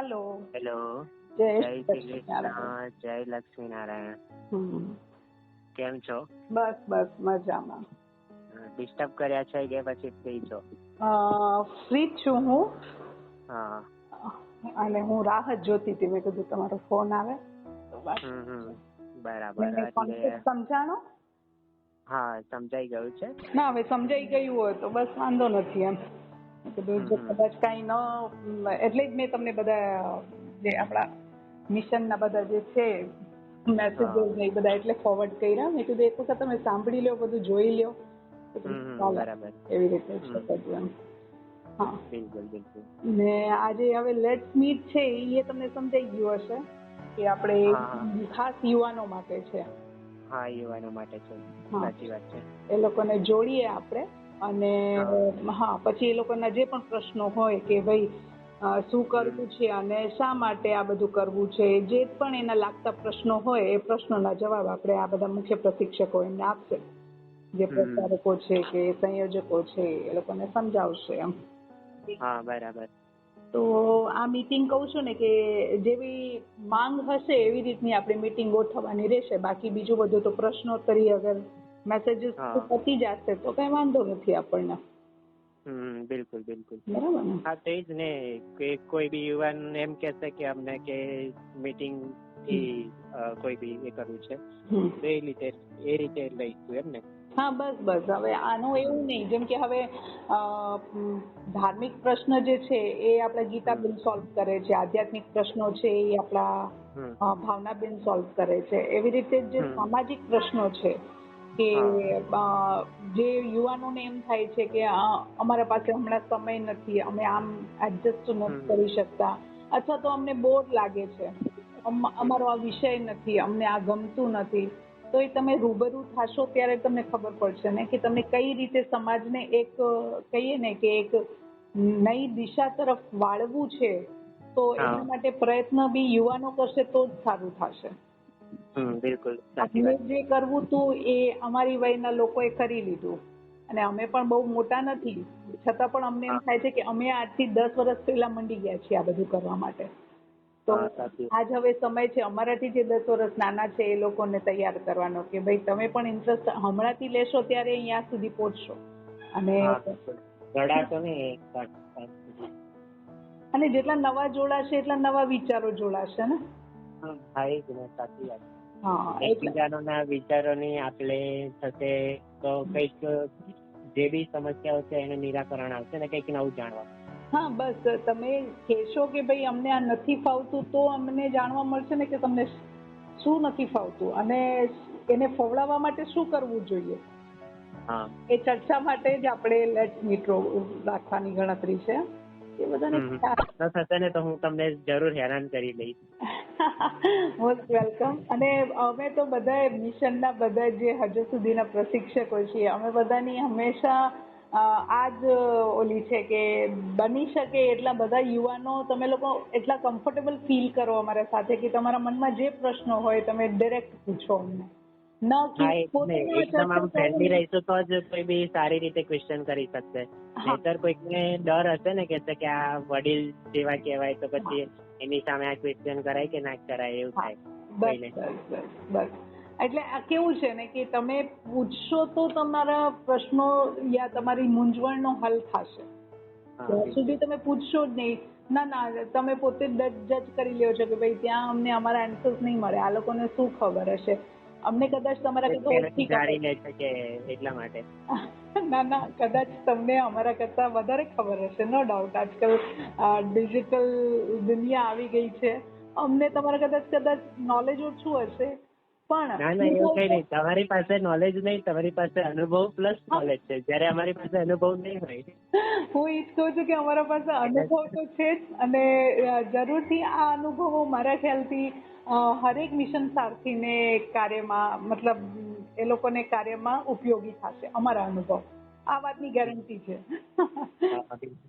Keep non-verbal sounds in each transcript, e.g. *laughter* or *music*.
Hello hello જય શ્રી કૃષ્ણ જય લક્ષ્મીનારાયણ. કેમ છો? બસ બસ મજામાં. ડિસ્ટર્બ કર્યા છે કે પછી ફ્રી છો? ફ્રી છું હું. હા. અને હું રાહ જોતી હતી. મેં કીધું તમારો ફોન આવે બરાબર. સમજાણો? હા સમજાઈ ગયું છે. ના હવે સમજાઈ ગયું હોય તો બસ વાંધો નથી એમ. કદાચ કઈ ન એટલે જ મેં તમને બધા જે આપણા મિશનના બધા જે છે મેસેજો ને બધા એટલે ફોરવર્ડ કર્યા. મેં કીધું એક વખત તમે સાંભળી લો બધું જોઈ લ્યો. બરાબર. એવી રીતે છે બધું હા. બિલકુલ બિલકુલ. ને આજે હવે લેટ્સ મીટ છે એ તમને સમજાઈ ગયું હશે કે આપણે ખાસ યુવાનો માટે છે. હા યુવાનો માટે છે. સાચી વાત છે. એ લોકોને જોડીએ આપણે. અને હા. પછી એ લોકોના જે પણ પ્રશ્નો હોય કે ભાઈ શું કરવું છે અને શા માટે આ બધું કરવું છે જે પણ એના લાગતા પ્રશ્નો હોય એ પ્રશ્નોના જવાબ આપણે આ બધા મુખ્ય પ્રશિક્ષકો એમને આપશે. જે. પ્રચારકો છે કે સંયોજકો છે એ લોકોને સમજાવશે એમ. હા બરાબર. તો આ મીટિંગ કહું છું ને કે જેવી માંગ હશે એવી રીતની આપણે મીટિંગ ગોઠવવાની રહેશે. બાકી બીજું બધું તો પ્રશ્નોત્તરી અગર મેસેજીસ પતી જશે તો કઈ વાંધો નથી આપણને. હમ બિલકુલ બિલકુલ. બરાબર હા તો જ ને કે કોઈ બી યુવાન એમ કહેશે કે અમને કે મીટિંગથી કોઈ બી એ કરવું છે તો એ રીતે એ રીતે લઈશું એમ ને? હા બસ બસ. હવે આનું એવું નહીં જેમ કે હવે ધાર્મિક પ્રશ્ન જે છે એ આપણા ગીતાબેન સોલ્વ કરે છે આધ્યાત્મિક પ્રશ્નો છે એ આપણા ભાવના ભાવનાબેન સોલ્વ કરે છે. એવી રીતે જે સામાજિક પ્રશ્નો છે કે જે યુવાનોને એમ થાય છે કે અમારા પાસે હમણાં સમય નથી અમે આમ એડજસ્ટ નથી કરી શકતા. અથવા તો અમને બોર લાગે છે. અમારો આ વિષય નથી અમને આ ગમતું નથી. તો એ તમે રૂબરૂ થશો ત્યારે તમને ખબર પડશે ને કે તમે કઈ રીતે સમાજને એક કહીએ ને કે એક નઈ દિશા તરફ વાળવું છે તો એના માટે પ્રયત્ન બી યુવાનો કરશે તો જ સારું થશે. બિલકુલ અમને જે કરવું હતું એ અમારી વયના લોકોએ કરી લીધું. અને અમે પણ બહુ મોટા નથી. છતાં પણ અમને એમ થાય છે કે અમે આજથી દસ વર્ષ પહેલા મંડી ગયા છીએ આ બધું કરવા માટે. તો. આજ હવે સમય છે અમારાથી જે દસ વર્ષ નાના છે એ લોકોને તૈયાર કરવાનો કે ભાઈ તમે પણ ઇન્ટરેસ્ટ હમણાંથી લેશો ત્યારે અહીંયા સુધી પહોંચશો. અને. અને જેટલા નવા જોડાશે એટલા નવા વિચારો જોડાશે ને? હા, જ ને સાચી વાત. એકબીજાના વિચારોની આપણે થશે તો કંઈક જે બી સમસ્યાઓ છે એને નિરાકરણ આવશે ને કંઈક નવું જાણવા. હા બસ તમે કહેશો કે ભાઈ અમને આ નથી ફાવતું તો અમને જાણવા મળશે ને કે તમને શું નથી ફાવતું? અને એને ફવડાવવા માટે શું કરવું જોઈએ? હા. એ ચર્ચા માટે જ આપણે લેટ મીટરો રાખવાની ગણતરી છે. એ બધાને થશે ને તો હું તમને જરૂર હેરાન કરી લઈશ. મોસ્ટ વેલકમ અને અમે તો બધા મિશનના બધા જે હજુ સુધીના પ્રશિક્ષકો છીએ, અમે બધાની હંમેશા આ જ ઓલી છે કે બની શકે એટલા બધા યુવાનો તમે લોકો એટલા કમ્ફર્ટેબલ ફીલ કરો અમારા સાથે કે તમારા મનમાં જે પ્રશ્નો હોય તમે ડિરેક્ટ પૂછો અમને. એકદમ આમ ફ્રેન્ડલી રહીશું તો જ કોઈ બી સારી રીતે ક્વેશ્ચન કરી શકશે. નહીતર કોઈકને ડર હશે ને કે કે આ વડીલ જેવા કહેવાય તો પછી એની સામે આ ક્વેશ્ચન કરાય કે ના કરાય એવું થાય. બસ બસ એટલે આ કેવું છે ને કે તમે પૂછશો તો તમારા પ્રશ્નો યા તમારી મૂંઝવણનો હલ થશે. ત્યાં સુધી તમે પૂછશો જ નહીં. ના ના તમે પોતે જજ કરી લ્યો છો કે ભાઈ ત્યાં અમને અમારા આન્સર્સ નહીં મળે. આ લોકોને શું ખબર હશે? અમને કદાચ તમારા કરતા ઓછી જાણી લે છે કે એટલા માટે? *laughs* ના ના કદાચ તમને અમારા કરતા વધારે ખબર હશે નો ડાઉટ આજકાલ ડિજિટલ દુનિયા આવી ગઈ છે. અમને તમારા કદાચ કદાચ નોલેજ ઓછું હશે પણ ના ના એવું કઈ નહીં. તમારી પાસે નોલેજ નહીં તમારી પાસે અનુભવ પ્લસ નોલેજ છે. જ્યારે અમારી પાસે અનુભવ નહીં હોય. *laughs* હું ઈચ્છ કહું છું કે અમારા પાસે અનુભવ તો છે જ અને જરૂરથી આ અનુભવો મારા ખ્યાલથી હરેક મિશન સારથીને કાર્યમાં મતલબ એ લોકોને કાર્યમાં ઉપયોગી થશે અમારા અનુભવ. આ વાતની ગેરંટી છે.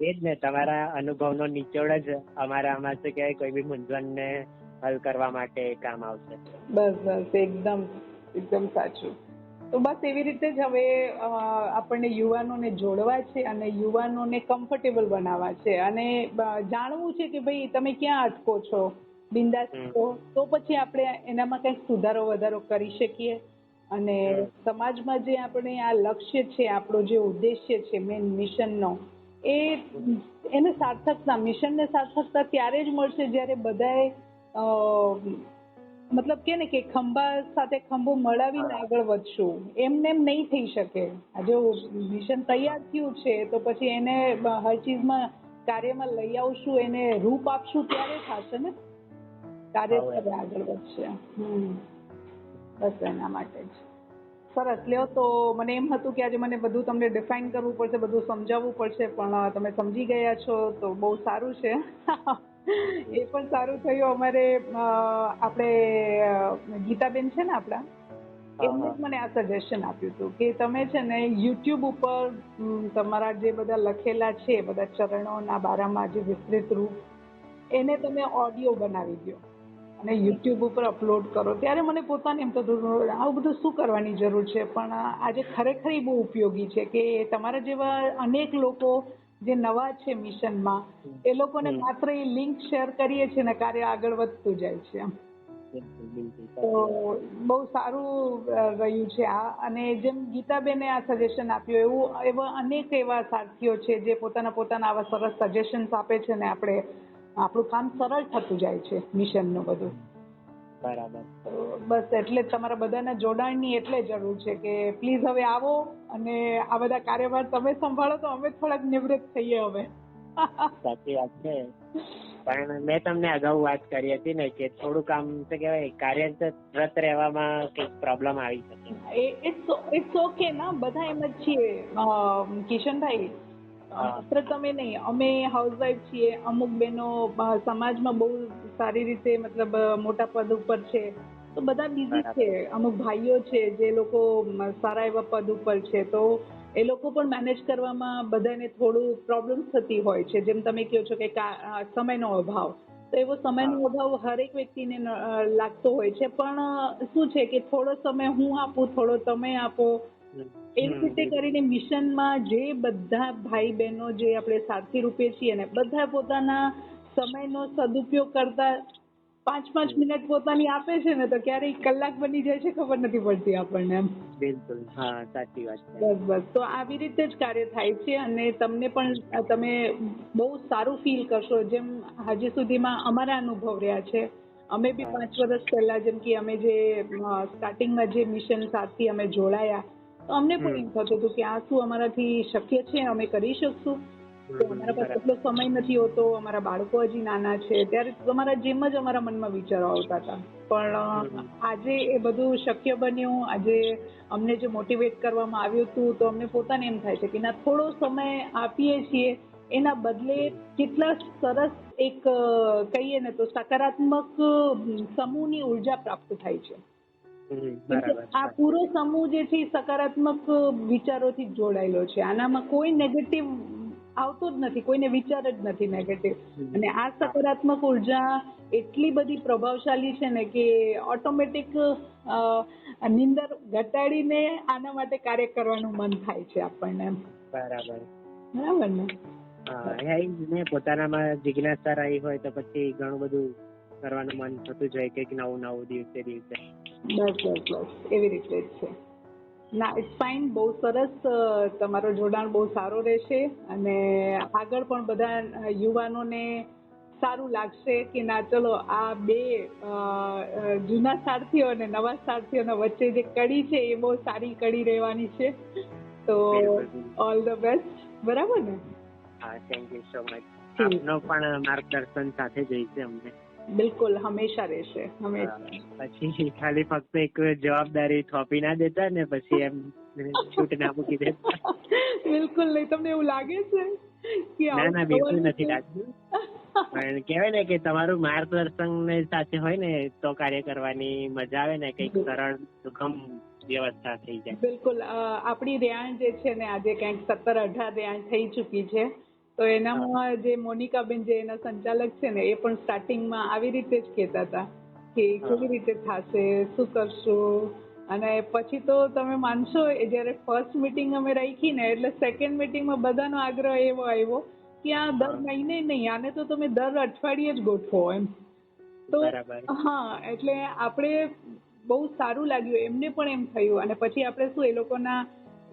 એ જ ને તમારા અનુભવનો નિચોડ જ અમારા આમાં શું કહેવાય કોઈ બી મૂંઝવણને હલ કરવા માટે કામ આવશે. બસ બસ એકદમ એકદમ સાચું. તો બસ એવી રીતે જ હવે આપણને યુવાનોને જોડવા છે અને યુવાનોને કમ્ફર્ટેબલ બનાવવા છે. અને જાણવું છે કે ભાઈ તમે ક્યાં અટકો છો? બિંદાસ. તો પછી આપણે એનામાં કંઈક સુધારો વધારો કરી શકીએ. અને સમાજમાં જે આપણે આ લક્ષ્ય છે આપણો જે ઉદ્દેશ્ય છે મેન મિશનનો એ એને સાર્થકતા મિશનને સાર્થકતા ત્યારે જ મળશે જ્યારે બધાએ અ, મતલબ કે ને કે ખંભા સાથે ખંભો મળાવીને આગળ વધશું. એમને એમ નહીં થઈ શકે. આ જો મિશન તૈયાર થયું છે તો પછી એને હર ચીજમાં કાર્યમાં લઈ આવશું એને રૂપ આપશું ત્યારે થશે ને? કાર્ય હવે. આગળ વધશે. હમ. બસ એના માટે જ. સરસ. લ્યો તો મને એમ હતું કે આજે મને બધું તમને ડિફાઇન કરવું પડશે બધું સમજાવવું પડશે પણ તમે સમજી ગયા છો તો બહુ સારું છે. એ પણ સારું થયું. અમારે આપણે ગીતાબેન છે ને આપણા એમને જ મને આ સજેશન આપ્યું હતું કે તમે છે ને યુટ્યુબ ઉપર તમારા જે બધા લખેલા છે બધા ચરણોના બારામાં જે વિસ્તૃત રૂપ એને તમે ઓડિયો બનાવી દો અને યુટ્યુબ ઉપર અપલોડ કરો ત્યારે મને પોતાને એમ થતું હતું, આવું બધું શું કરવાની જરૂર છે? પણ આજે ખરેખર ઈ બહુ ઉપયોગી છે કે તમારા જેવા અનેક લોકો જે નવા છે મિશનમાં એ લોકોને. માત્ર એ લિંક શેર કરીએ છીએ ને કાર્ય આગળ વધતું જાય છે એમ. તો બહુ સારું રહ્યું છે આ. અને જેમ ગીતાબેને આ સજેશન આપ્યું એવું એવા અનેક એવા સાથીઓ છે જે પોતાના પોતાના આવા સરસ સજેશન્સ આપે છે ને આપણે આપણું કામ સરળ થતું જાય છે મિશનનું બધું. બરાબર. બસ એટલે તમારા બધાના જોડાણની એટલે જરૂર છે કે પ્લીઝ હવે આવો અને આ બધા કાર્યભાર તમે સંભાળો તો અમે થોડાક નિવૃત્ત થઈએ હવે. સાચી વાત છે. પણ મેં તમને અગાઉ વાત કરી હતી ને કે થોડું કામ શું કહેવાય કાર્યરત રહેવામાં કંઈક પ્રોબ્લેમ આવી શકે. ઇટ્સ ઓકે ના બધા એમ જ છીએ. કિશનભાઈ. માત્ર તમે નહીં અમે હાઉસવાઈફ છીએ અમુક બહેનો સમાજમાં બહુ સારી રીતે મતલબ મોટા પદ ઉપર છે. તો બધા બિઝી છે. અમુક ભાઈઓ છે જે લોકો સારા એવા પદ ઉપર છે. તો એ લોકો પણ મેનેજ કરવામાં બધાને થોડું પ્રોબ્લેમ થતી હોય છે. જેમ તમે કહો છો કે સમયનો અભાવ. તો એવો સમયનો. અભાવ હરેક વ્યક્તિને લાગતો હોય છે. પણ શું છે કે થોડો સમય હું આપું થોડો તમે આપો. એવી રીતે કરીને મિશનમાં જે બધા ભાઈ બહેનો જે આપણે સાથી રૂપે છીએ ને બધા પોતાના સમયનો સદુપયોગ કરતા પાંચ પાંચ મિનિટ પોતાની આપે છે ને તો ક્યારેય કલાક બની જાય છે ખબર નથી પડતી આપણને એમ. બિલકુલ. હા સાચી વાત છે. બસ બસ. તો આવી રીતે જ કાર્ય થાય છે અને તમને પણ તમે બહુ સારું ફીલ કરશો. જેમ હજી સુધીમાં અમારા અનુભવ રહ્યા છે. અમે બી પાંચ વર્ષ પહેલા જેમ કે અમે જે સ્ટાર્ટિંગમાં જે મિશન સાથે અમે જોડાયા તો અમને પણ એમ થતું હતું કે આ શું અમારાથી શક્ય છે? અમે કરી શકશું. તો અમારા પાસે એટલો સમય નથી હોતો. અમારા બાળકો હજી નાના છે. ત્યારે તમારા જેમ જ અમારા મનમાં વિચારો આવતા હતા. પણ આજે એ બધું શક્ય બન્યું. આજે અમને જે મોટિવેટ કરવામાં આવ્યું હતું તો અમને પોતાને એમ થાય છે કે ના થોડો સમય આપીએ છીએ. એના બદલે કેટલા સરસ એક કહીએ ને તો સકારાત્મક સમૂહની ઊર્જા પ્રાપ્ત થાય છે. આ પૂરો સમૂહ જે છે સકારાત્મક વિચારોથી જોડાયેલો છે. આનામાં કોઈ નેગેટિવ આવતો જ નથી કોઈને વિચાર જ નથી નેગેટિવ અને આ સકારાત્મક ઊર્જા એટલી બધી પ્રભાવશાળી છે ને કે ઓટોમેટિક નિંદર ઘટાડીને આના માટે કાર્ય કરવાનું મન થાય છે આપણને. બરાબર. બરાબર ને? ને પોતાનામાં જિજ્ઞાસા રહી હોય તો પછી ઘણું બધું કરવાનું મન થતું જ હોય કંઈક નવું નવું દિવસે દિવસે. બસ બસ બસ. એવી રીતે જ છે. ના ઇટ્સ ફાઇન બહુ સરસ તમારો જોડાણ બહુ સારો રહેશે અને આગળ પણ બધા યુવાનોને સારું લાગશે કે ના ચલો આ બે જૂના સારથીઓ અને નવા સારથીઓના વચ્ચે જે કડી છે એ બહુ સારી કડી રહેવાની છે. તો ઓલ ધ બેસ્ટ બરાબર ને? હા થેન્ક યુ સો મચ આપનો પણ માર્ગદર્શન સાથે જઈશે અમને. બિલકુલ હંમેશા રહેશે હંમેશા. પછી ખાલી ફક્ત એક જવાબદારી થોપી ના દેતા ને પછી એમ છૂટ ના મૂકી દેતા બિલકુલ નહીં તમને એવું લાગે છે કે ના ના બિલકુલ નથી લાગતું. પણ કહેવાય ને કે તમારું માર્ગદર્શન ને સાથે હોય ને તો કાર્ય કરવાની મજા આવે ને કંઈક સરળ સુગમ વ્યવસ્થા થઈ જાય. બિલકુલ આપણી રેયાણ જે છે ને આજે કંઈક સત્તર અઢાર રેયાણ થઈ ચૂકી છે. તો એનામાં જે મોનિકાબેન જે એના સંચાલક છે ને એ પણ સ્ટાર્ટિંગમાં આવી રીતે જ કહેતા હતા કે કેવી રીતે થશે શું કરશું? અને પછી તો તમે માનશો એ જ્યારે ફર્સ્ટ મીટિંગ અમે રાખી ને એટલે સેકન્ડ મીટિંગમાં બધાનો આગ્રહ એવો આવ્યો કે આ દર મહિને નહીં આને તો તમે દર અઠવાડિયે જ ગોઠવો એમ. તો હા એટલે આપણે બહુ સારું લાગ્યું એમને પણ એમ થયું. અને પછી આપણે શું એ લોકોના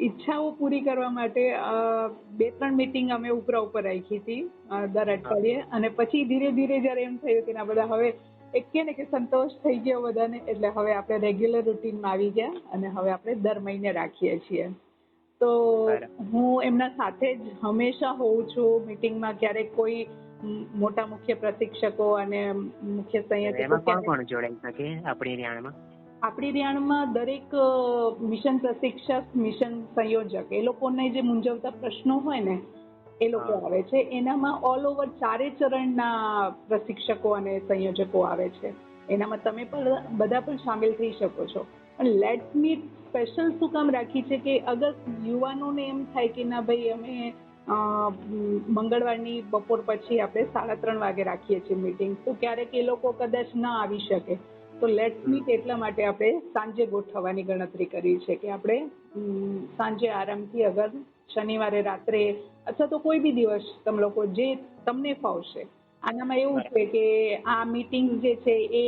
ઈચ્છાઓ પૂરી કરવા માટે બે ત્રણ મીટિંગ અમે ઉપરા ઉપર રાખી હતી દર અઠવાડિયે. અને પછી ધીરે ધીરે જ્યારે એમ થયું કે ના બધા હવે એક કે ને કે સંતોષ થઈ ગયો બધાને એટલે હવે આપણે રેગ્યુલર રૂટીનમાં આવી ગયા અને હવે આપણે દર મહિને રાખીએ છીએ. તો હું એમના સાથે જ હંમેશા હોઉં છું મીટિંગમાં ક્યારેક કોઈ મોટા મુખ્ય પ્રશિક્ષકો અને મુખ્ય સંયોજકો કોણ જોડાઈ શકે આપણી રિયાણમાં આપણી રિયાણમાં દરેક મિશન પ્રશિક્ષક મિશન સંયોજક એ લોકોને જે મૂંઝવતા પ્રશ્નો હોય ને એ લોકો આવે છે. એનામાં ઓલ ઓવર ચારે ચરણના પ્રશિક્ષકો અને સંયોજકો આવે છે. એનામાં તમે પણ બધા પણ સામેલ થઈ શકો છો. પણ લેટ મીટ સ્પેશિયલ શું કામ રાખી છે કે અગર યુવાનોને એમ થાય કે ના ભાઈ અમે મંગળવારની બપોર પછી આપણે સાડા ત્રણ વાગે રાખીએ છીએ મીટિંગ તો ક્યારેક એ લોકો કદાચ ના આવી શકે. તો લેટ્સ મીટ એટલા માટે આપણે સાંજે ગોઠવવાની ગણતરી કરી છે કે આપણે સાંજે આરામથી અગર શનિવારે રાત્રે અથવા તો કોઈ બી દિવસ તમે લોકો જે તમને ફાવશે. આનામાં એવું છે કે આ મીટિંગ જે છે એ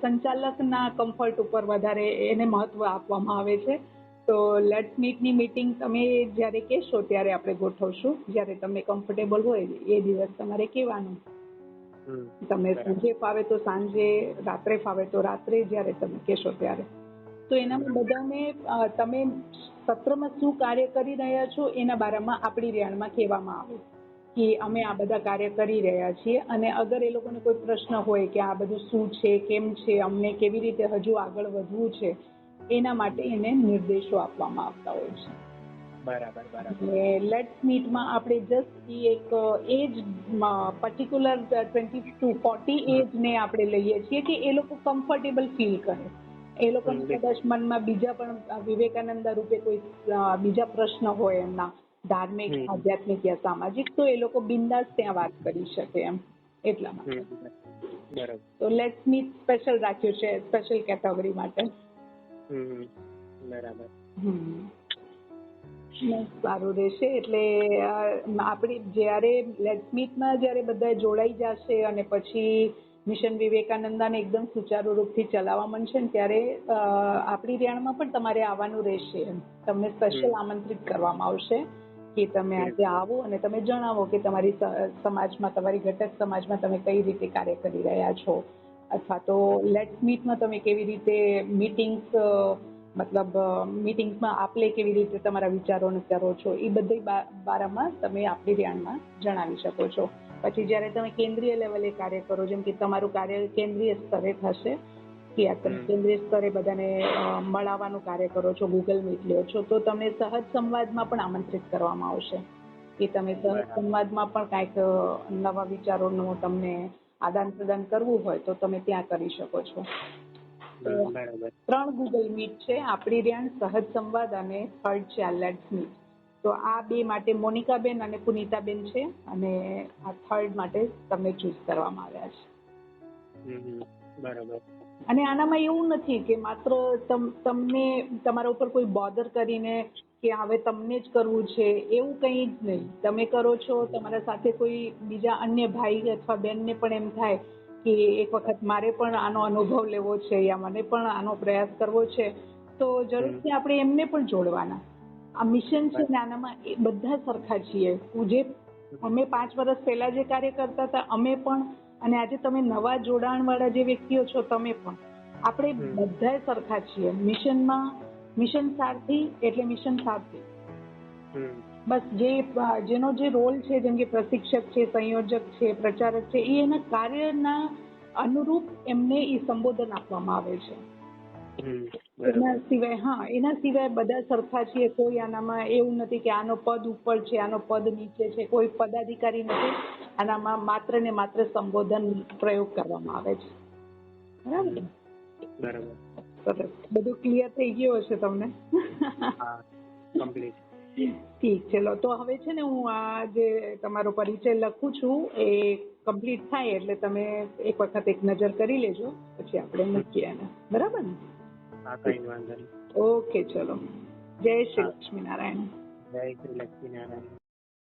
સંચાલકના કમ્ફર્ટ ઉપર વધારે એને મહત્વ આપવામાં આવે છે. તો લેટ્સ મીટની મીટિંગ તમે જ્યારે કહેશો ત્યારે આપણે ગોઠવશું. જ્યારે તમને કમ્ફર્ટેબલ હોય એ દિવસ તમારે કહેવાનું. બરાબર. સાંજે ફાવે તો સાંજે રાત્રે ફાવે તો રાત્રે જ્યારે તમે કહેશો ત્યારે. તો એનામાં બધાને તમે સત્રમાં શું કાર્ય કરી રહ્યા છો એના બારામાં આપણી રેણમાં કહેવામાં આવે. કે અમે આ બધા કાર્ય કરી રહ્યા છીએ અને અગર એ લોકોને કોઈ પ્રશ્ન હોય કે આ બધું શું છે કેમ છે અમને કેવી રીતે હજુ આગળ વધવું છે એના માટે એને નિર્દેશો આપવામાં આવતા હોય છે. બરાબર બરાબર. લેટ્સ મીટમાં આપણે જસ્ટ એ એક age particular twenty to forty એજને આપણે લઈએ છીએ કે એ લોકો કમ્ફર્ટેબલ ફીલ કરે. એ લોકોને કદાચ મનમાં બીજા પણ વિવેકાનંદ રૂપે કોઈ બીજા પ્રશ્ન હોય એમના ધાર્મિક આધ્યાત્મિક યા સામાજિક તો એ લોકો બિંદાસ ત્યાં વાત કરી શકે એમ એટલા માટે. તો લેટ્સ મીટ સ્પેશિયલ રાખ્યું છે સ્પેશિયલ કેટેગરી માટે. બરાબર. હમ. સારું રહેશે. એટલે આપણે જ્યારે લેટ્સમીટમાં જ્યારે બધા જોડાઈ જશે અને પછી મિશન વિવેકાનંદાને એકદમ સુચારુ રૂપથી ચલાવવા માંડશે ને ત્યારે આપણી રેણમાં પણ તમારે આવવાનું રહેશે. તમને સ્પેશિયલ આમંત્રિત કરવામાં આવશે કે તમે આજે આવો અને તમે જણાવો કે તમારી સમાજમાં તમારી ઘટક સમાજમાં તમે કઈ રીતે કાર્ય કરી રહ્યા છો. અથવા તો લેટ્સ મીટમાં તમે કેવી રીતે મીટિંગ્સ મતલબ મીટિંગ્સમાં આપલે કેવી રીતે તમારા વિચારોને કરો છો એ બધી બારામાં તમે આપણી ધ્યાનમાં જણાવી શકો છો. પછી જ્યારે તમે કેન્દ્રીય લેવલે કાર્ય કરો જેમ કે તમારું કાર્ય કેન્દ્રીય સ્તરે થશે કે આ તમે કેન્દ્રીય સ્તરે બધાને મળાવવાનું કાર્ય કરો છો ગૂગલ મીટ લ્યો છો તો તમને સહજ સંવાદમાં પણ આમંત્રિત કરવામાં આવશે. કે તમે સહજ સંવાદમાં પણ કાંઈક નવા વિચારોનું તમને આદાન પ્રદાન કરવું હોય તો તમે ત્યાં કરી શકો છો. ત્રણ ગૂગલ મીટ છે આપણી રિયાણ સહજ સંવાદ અને થર્ડ છે આ લેટ્સ મીટ તો આ બે માટે મોનિકાબેન અને પુનિતાબેન છે અને આ થર્ડ માટે તમને ચૂઝ કરવામાં આવ્યા છે. બરાબર. અને આનામાં એવું નથી કે માત્ર તમને તમારા ઉપર કોઈ બોધર કરીને કે હવે તમને જ કરવું છે એવું કંઈ જ નહીં. તમે કરો છો તમારા સાથે કોઈ બીજા અન્ય ભાઈ અથવા બેનને પણ એમ થાય કે એક વખત મારે પણ આનો અનુભવ લેવો છે યા મને પણ આનો પ્રયાસ કરવો છે તો જરૂરથી આપણે એમને પણ જોડવાના. આ મિશન છે નાનામાં એ બધા સરખા છીએ. હું જે અમે પાંચ વર્ષ પહેલા જે કાર્ય કરતા હતા અમે પણ અને આજે તમે નવા જોડાણવાળા જે વ્યક્તિઓ છો તમે પણ. આપણે. બધા સરખા છીએ. મિશનમાં મિશન સારથી એટલે મિશન સારથી. બસ જે જેનો જે રોલ છે જેમ કે પ્રશિક્ષક છે સંયોજક છે પ્રચારક છે એ એના કાર્યના અનુરૂપ એમને એ સંબોધન આપવામાં આવે છે. એના સિવાય હા એના સિવાય બધા સરખા છીએ કોઈ આનામાં એવું નથી કે આનો પદ ઉપર છે આનો પદ નીચે છે કોઈ પદાધિકારી નથી. આનામાં માત્ર ને માત્ર સંબોધન પ્રયોગ કરવામાં આવે છે. બરાબર? બરાબર. બધું ક્લિયર થઈ ગયું હશે તમને? કમ્પ્લીટ ઠીક છે. લો તો હવે છે ને હું આ જે તમારો પરિચય લખું છું એ કમ્પ્લીટ થાય એટલે તમે એક વખત એક નજર કરી લેજો પછી આપણે મૂકીએ એને. બરાબર ને? હા કઈ વાંધો નહીં. ઓકે ચલો. જય શ્રી લક્ષ્મીનારાયણ. જય શ્રી લક્ષ્મીનારાયણ.